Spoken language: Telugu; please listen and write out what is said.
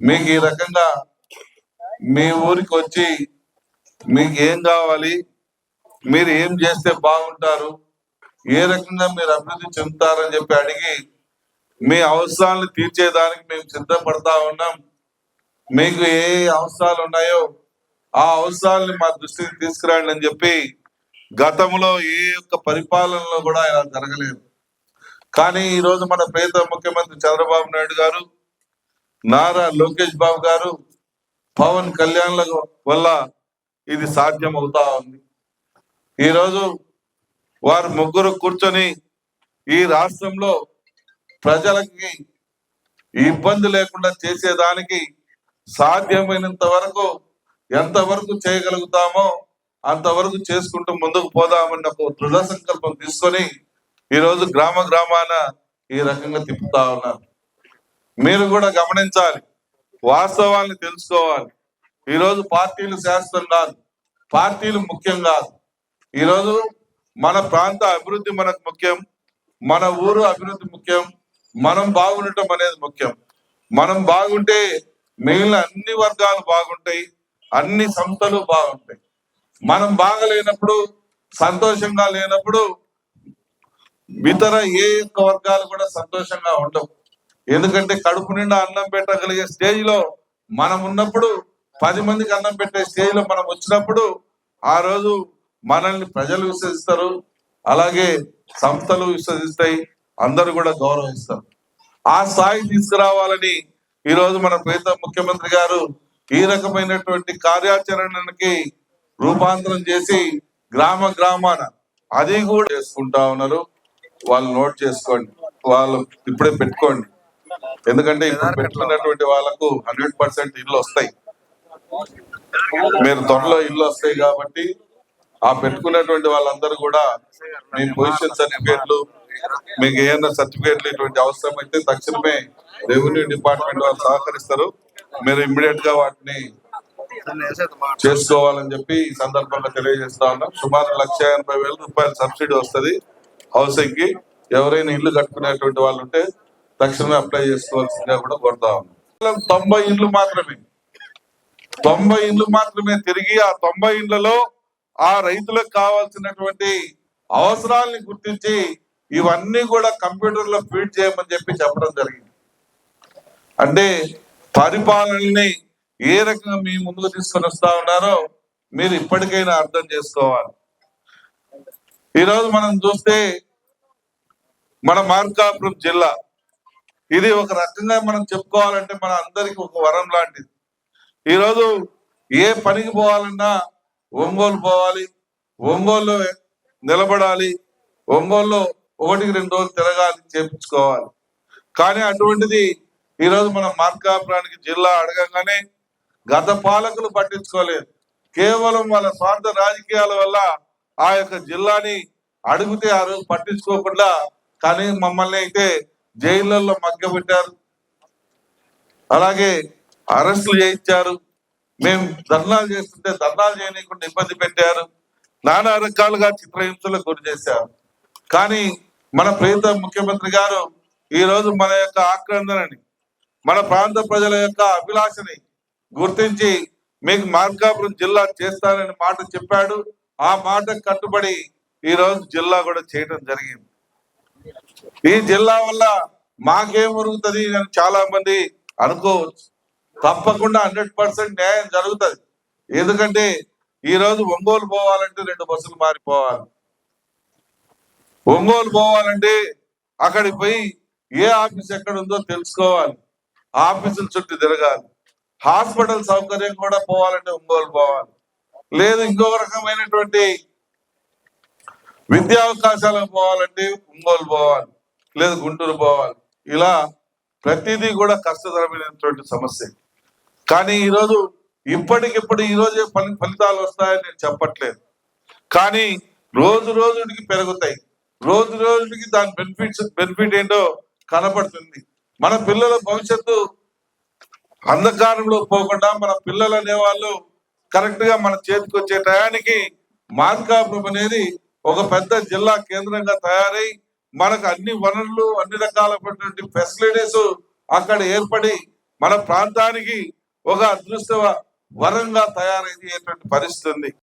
మీకు ఈ రకంగా మీ ఊరికి వచ్చి మీకు ఏం కావాలి మీరు ఏం చేస్తే బాగుంటారు ఏ రకంగా మీరు అభివృద్ధి చెందుతారని చెప్పి అడిగి మీ అవసరాలను తీర్చేదానికి మేము సిద్ధపడతా ఉన్నాం. మీకు ఏ అవసరాలు ఉన్నాయో ఆ అవసరాలని మా దృష్టికి తీసుకురండి అని చెప్పి గతంలో ఏ యొక్క పరిపాలనలో కూడా ఇలా జరగలేదు. కానీ ఈరోజు మన ప్రేత ముఖ్యమంత్రి చంద్రబాబు నాయుడు గారు నారా లోకేష్ బాబు గారు పవన్ కళ్యాణ్ల వల్ల ఇది సాధ్యం అవుతా ఉంది ఈరోజు వారు ముగ్గురు కూర్చొని ఈ రాష్ట్రంలో ప్రజలకి ఇబ్బంది లేకుండా చేసేదానికి సాధ్యమైనంత వరకు ఎంతవరకు చేయగలుగుతామో అంతవరకు చేసుకుంటూ ముందుకు పోదామని ఒక దృఢ సంకల్పం తీసుకొని ఈ రోజు గ్రామ గ్రామాన ఈ రకంగా తిప్పుతా ఉన్నారు. మీరు కూడా గమనించాలి. వాస్తవాన్ని తెలుసుకోవాలి. ఈరోజు పార్టీలు శాస్త్రం కాదు. పార్టీలు ముఖ్యం కాదు. ఈరోజు మన ప్రాంత అభివృద్ధి మనకు ముఖ్యం. మన ఊరు అభివృద్ధి ముఖ్యం. మనం బాగుండటం అనేది ముఖ్యం. మనం బాగుంటే మిగిలిన అన్ని వర్గాలు బాగుంటాయి. అన్ని సంస్థలు బాగుంటాయి. మనం బాగలేనప్పుడు సంతోషంగా లేనప్పుడు ఇతర ఏ యొక్క వర్గాలు కూడా సంతోషంగా ఉండవు. ఎందుకంటే కడుపు నిండా అన్నం పెట్టగలిగే స్టేజ్లో మనం ఉన్నప్పుడు పది మందికి అన్నం పెట్టే స్టేజ్లో మనం వచ్చినప్పుడు ఆ రోజు మనల్ని ప్రజలు విశ్వసిస్తారు అలాగే సంస్థలు విశ్వసిస్తాయి అందరూ కూడా గౌరవిస్తారు. ఆ స్థాయి తీసుకురావాలని ఈ రోజు మన ప్రీత ముఖ్యమంత్రి గారు ఈ రకమైనటువంటి కార్యాచరణకి రూపాంతరం చేసి గ్రామ గ్రామాన అది కూడా చేసుకుంటా ఉన్నారు. వాళ్ళు నోట్ చేసుకోండి వాళ్ళు ఇప్పుడే పెట్టుకోండి. ఎందుకంటే ఇప్పుడు పెట్టుకున్నటువంటి వాళ్ళకు హండ్రెడ్ పర్సెంట్ ఇల్లు వస్తాయి. మీరు త్వరలో ఇల్లు వస్తాయి కాబట్టి ఆ పెట్టుకున్నటువంటి వాళ్ళందరూ కూడా మీ పొజిషన్ సర్టిఫికేట్లు మీకు ఏమైనా సర్టిఫికేట్లు ఇటువంటి అవసరం అయితే తక్షణమే రెవెన్యూ డిపార్ట్మెంట్ వాళ్ళు సహకరిస్తారు. మీరు ఇమ్మీడియట్గా వాటిని చేసుకోవాలని చెప్పి ఈ సందర్భంగా తెలియజేస్తా ఉన్నాం. సుమారు లక్ష ఎనభై వేల రూపాయల సబ్సిడీ వస్తది. హౌసింగ్కి ఎవరైనా ఇల్లు కట్టుకునేటువంటి వాళ్ళు ఉంటే తక్షణమే అప్లై చేసుకోవాల్సిందిగా కూడా కోరుతా ఉన్నాం. తొంభై ఇండ్లు మాత్రమే. తొంభై ఇండ్లు మాత్రమే తిరిగి ఆ తొంభై ఇండ్లలో ఆ రైతులకు కావాల్సినటువంటి అవసరాలని గుర్తించి ఇవన్నీ కూడా కంప్యూటర్లో ఫీడ్ చేయమని చెప్పి చెప్పడం జరిగింది. అంటే పరిపాలనని ఏ రకంగా మీ ముందుకు తీసుకొని వస్తా ఉన్నారో మీరు ఇప్పటికైనా అర్థం చేసుకోవాలి. ఈరోజు మనం చూస్తే మన మార్కాపురం జిల్లా ఇది ఒక రకంగా మనం చెప్పుకోవాలంటే మన అందరికి ఒక వరం లాంటిది. ఈరోజు ఏ పనికి పోవాలన్నా ఒంగోలు పోవాలి ఒంగోలు నిలబడాలి ఒంగోలులో ఒకటికి రెండు రోజులు తిరగాలి చేపించుకోవాలి. కానీ అటువంటిది ఈరోజు మన మార్కాపురానికి జిల్లా అడగగానే గత పాలకులు పట్టించుకోలేదు. కేవలం వాళ్ళ స్వార్థ రాజకీయాల వల్ల ఆ యొక్క జిల్లాని అడిగితే ఆ రోజు పట్టించుకోకుండా కానీ మమ్మల్ని అయితే జైళ్ళల్లో మగ్గబెట్టారు అలాగే అరెస్టులు చేయించారు. మేము ధర్నాలు చేస్తుంటే ధర్నాలు చేయనీయకుండా ఇబ్బంది పెట్టారు. నానా రకాలుగా చిత్రహింసలకు గురి చేశారు. కానీ మన ప్రీత ముఖ్యమంత్రి గారు ఈ రోజు మన యొక్క ఆక్రందనని మన ప్రాంత ప్రజల యొక్క అభిలాషని గుర్తించి మీకు మార్కాపురం జిల్లా చేస్తానని మాట చెప్పాడు. ఆ మాట కట్టుబడి ఈ రోజు జిల్లా కూడా చేయడం జరిగింది. ఈ జిల్లా వల్ల మాకేం జరుగుతుంది అని చాలా మంది అనుకోవచ్చు. తప్పకుండా హండ్రెడ్ పర్సెంట్ న్యాయం జరుగుతుంది. ఎందుకంటే ఈ రోజు ఒంగోలు పోవాలంటే రెండు బస్సులు మారిపోవాలి. ఒంగోలు పోవాలంటే అక్కడికి పోయి ఏ ఆఫీస్ ఎక్కడ ఉందో తెలుసుకోవాలి. ఆఫీసుల చుట్టూ తిరగాలి. హాస్పిటల్ సౌకర్యం కూడా పోవాలంటే ఒంగోలు పోవాలి. లేదు ఇంకొక రకమైనటువంటి విద్యా అవకాశాలకు పోవాలంటే ఒంగోలు పోవాలి లేదు గుంటూరు పోవాలి. ఇలా ప్రతిదీ కూడా కష్టతరమైనటువంటి సమస్య. కానీ ఈరోజు ఇప్పటికిప్పుడు ఈరోజే ఫలి ఫలితాలు వస్తాయని నేను చెప్పట్లేదు. కానీ రోజు రోజుకి పెరుగుతాయి. రోజు రోజుకి దాని బెనిఫిట్స్ బెనిఫిట్ ఏంటో కనపడుతుంది. మన పిల్లల భవిష్యత్తు అంధకారంలో పోకుండా మన పిల్లలు అనేవాళ్ళు కరెక్ట్గా మన చేతికి వచ్చే టయానికి మార్కాపురం అనేది ఒక పెద్ద జిల్లా కేంద్రంగా తయారై మనకు అన్ని వనరులు అన్ని రకాలైనటువంటి ఫెసిలిటీస్ అక్కడ ఏర్పడి మన ప్రాంతానికి ఒక అదృష్ట వరంగా తయారయ్యేటువంటి పరిస్థితి ఉంది.